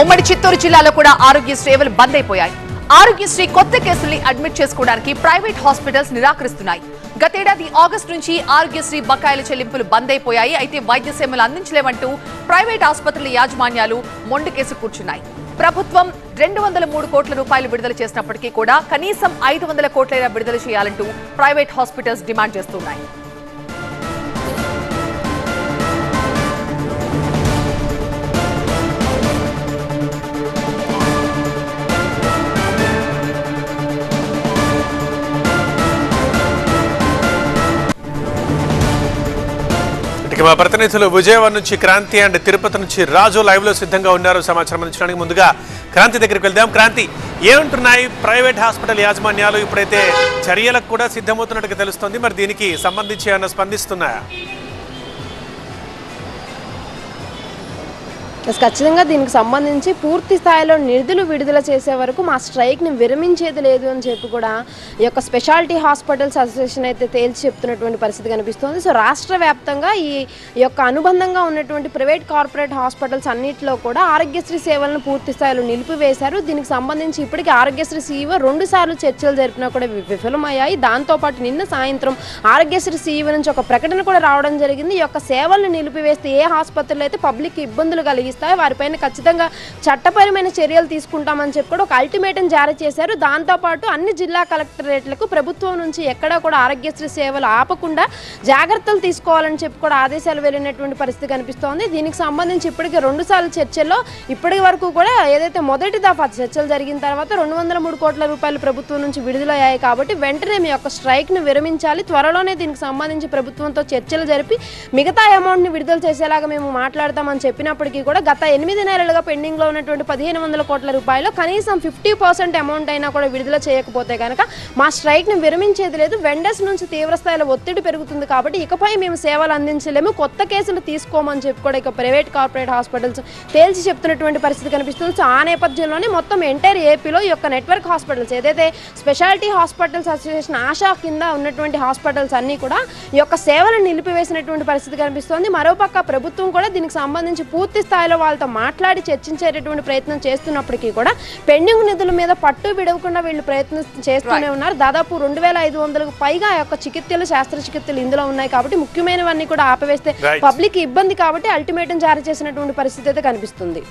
ఉమ్మడి చిత్తూరు జిల్లాలో కూడా ఆరోగ్య సేవలు బంద్ అయిపోయాయి. ఆరోగ్యశ్రీ కొత్త కేసుల్ని అడ్మిట్ చేసుకోవడానికి ప్రైవేట్ హాస్పిటల్స్ నిరాకరిస్తున్నాయి. గతేడాది ఆగస్టు నుంచి ఆరోగ్యశ్రీ బకాయిల చెల్లింపులు బంద్ అయిపోయాయి. అయితే వైద్య సేవలు అందించలేమంటూ ప్రైవేట్ ఆసుపత్రుల యాజమాన్యాలు మొండికేసి కూర్చున్నాయి. ప్రభుత్వం రెండు వందల మూడు కోట్ల రూపాయలు విడుదల చేసినప్పటికీ కూడా కనీసం ఐదు వందల కోట్లైనా విడుదల చేయాలంటూ ప్రైవేట్ హాస్పిటల్స్ డిమాండ్ చేస్తున్నాయి. ఇక మా ప్రతినిధులు విజయవాడ నుంచి క్రాంతి అండ్ తిరుపతి నుంచి రాజు లైవ్లో సిద్ధంగా ఉన్నారు. సమాచారం అందించడానికి ముందుగా క్రాంతి దగ్గరికి వెళ్దాం. క్రాంతి ఏమంటున్నాయి? ప్రైవేట్ హాస్పిటల్ యాజమాన్యాలు ఇప్పుడైతే చర్యలకు కూడా సిద్ధమవుతున్నట్టుగా తెలుస్తోంది. మరి దీనికి సంబంధించి ఏమైనా స్పందిస్తున్నాయా? ఖచ్చితంగా దీనికి సంబంధించి పూర్తి స్థాయిలో నిధులు విడుదల చేసే వరకు మా స్ట్రైక్ని విరమించేది లేదు అని చెప్పి కూడా ఈ యొక్క స్పెషాలిటీ హాస్పిటల్స్ అసోసియేషన్ అయితే తేల్చి చెప్తున్నటువంటి పరిస్థితి కనిపిస్తోంది. సో రాష్ట్ర వ్యాప్తంగా ఈ యొక్క అనుబంధంగా ఉన్నటువంటి ప్రైవేట్ కార్పొరేట్ హాస్పిటల్స్ అన్నింటిలో కూడా ఆరోగ్యశ్రీ సేవలను పూర్తి స్థాయిలో నిలిపివేశారు. దీనికి సంబంధించి ఇప్పటికీ ఆరోగ్యశ్రీ సీఈఓ రెండు సార్లు చర్చలు జరిపినా కూడా విఫలమయ్యాయి. దాంతోపాటు నిన్న సాయంత్రం ఆరోగ్యశ్రీ సీఈఓ నుంచి ఒక ప్రకటన కూడా రావడం జరిగింది. ఈ యొక్క సేవలను నిలిపివేస్తే ఏ ఆసుపత్రులు అయితే పబ్లిక్ ఇబ్బందులు కలిగిస్తాయి వారిపైన ఖచ్చితంగా చట్టపరమైన చర్యలు తీసుకుంటామని చెప్పి కూడా ఒక అల్టిమేటం జారీ చేశారు. దాంతోపాటు అన్ని జిల్లా కలెక్టరేట్లకు ప్రభుత్వం నుంచి ఎక్కడా కూడా ఆరోగ్యశ్రీ సేవలు ఆపకుండా జాగ్రత్తలు తీసుకోవాలని చెప్పి కూడా ఆదేశాలు వెళ్ళినటువంటి పరిస్థితి కనిపిస్తోంది. దీనికి సంబంధించి ఇప్పటికే రెండు సార్లు చర్చల్లో ఇప్పటి వరకు కూడా ఏదైతే మొదటి దఫా చర్చలు జరిగిన తర్వాత రెండు వందల మూడు కోట్ల రూపాయలు ప్రభుత్వం నుంచి విడుదలయ్యాయి కాబట్టి వెంటనే మీ యొక్క స్ట్రైక్ను విరమించాలి. త్వరలోనే దీనికి సంబంధించి ప్రభుత్వంతో చర్చలు జరిపి మిగతా అమౌంట్ని విడుదల చేసేలాగా మేము మాట్లాడతామని చెప్పినప్పటికీ కూడా గత ఎనిమిది నెలలుగా పెండింగ్లో ఉన్నటువంటి పదిహేను వందల కోట్ల రూపాయలు కనీసం ఫిఫ్టీ పర్సెంట్ అమౌంట్ అయినా కూడా విడుదల చేయకపోతే కనుక మా స్ట్రైక్ని విరమించేది లేదు. వెండర్స్ నుంచి తీవ్రస్థాయిలో ఒత్తిడి పెరుగుతుంది కాబట్టి ఇకపై మేము సేవలు అందించలేము. కొత్త కేసులు తీసుకోమని చెప్పి కూడా ఇక ప్రైవేట్ కార్పొరేట్ హాస్పిటల్స్ తేల్చి చెప్తున్నటువంటి పరిస్థితి కనిపిస్తుంది. సో ఆ నేపథ్యంలోనే మొత్తం ఎంటైర్ ఏపీలో ఈ యొక్క నెట్వర్క్ హాస్పిటల్స్ ఏదైతే స్పెషాలిటీ హాస్పిటల్స్ అసోసియేషన్ ఆశా కింద ఉన్నటువంటి హాస్పిటల్స్ అన్నీ కూడా ఈ యొక్క సేవలను నిలిపివేసినటువంటి పరిస్థితి కనిపిస్తోంది. మరోపక్క ప్రభుత్వం కూడా దీనికి సంబంధించి పూర్తి స్థాయిలో వాళ్ళతో మాట్లాడి చర్చించేటటువంటి ప్రయత్నం చేస్తున్నప్పటికీ కూడా పెండింగ్ నిధుల మీద పట్టు విడవకుండా వీళ్ళు ప్రయత్నం చేస్తూనే ఉన్నారు. దాదాపు రెండు వేల ఐదు వందలకు పైగా యొక్క చికిత్సలు శస్త్రచికిత్సలు ఇందులో ఉన్నాయి కాబట్టి ముఖ్యమైనవన్నీ కూడా ఆపివేస్తే. పబ్లిక్ ఇబ్బంది కాబట్టి అల్టిమేటం జారీ చేసినటువంటి పరిస్థితి అయితే కనిపిస్తుంది.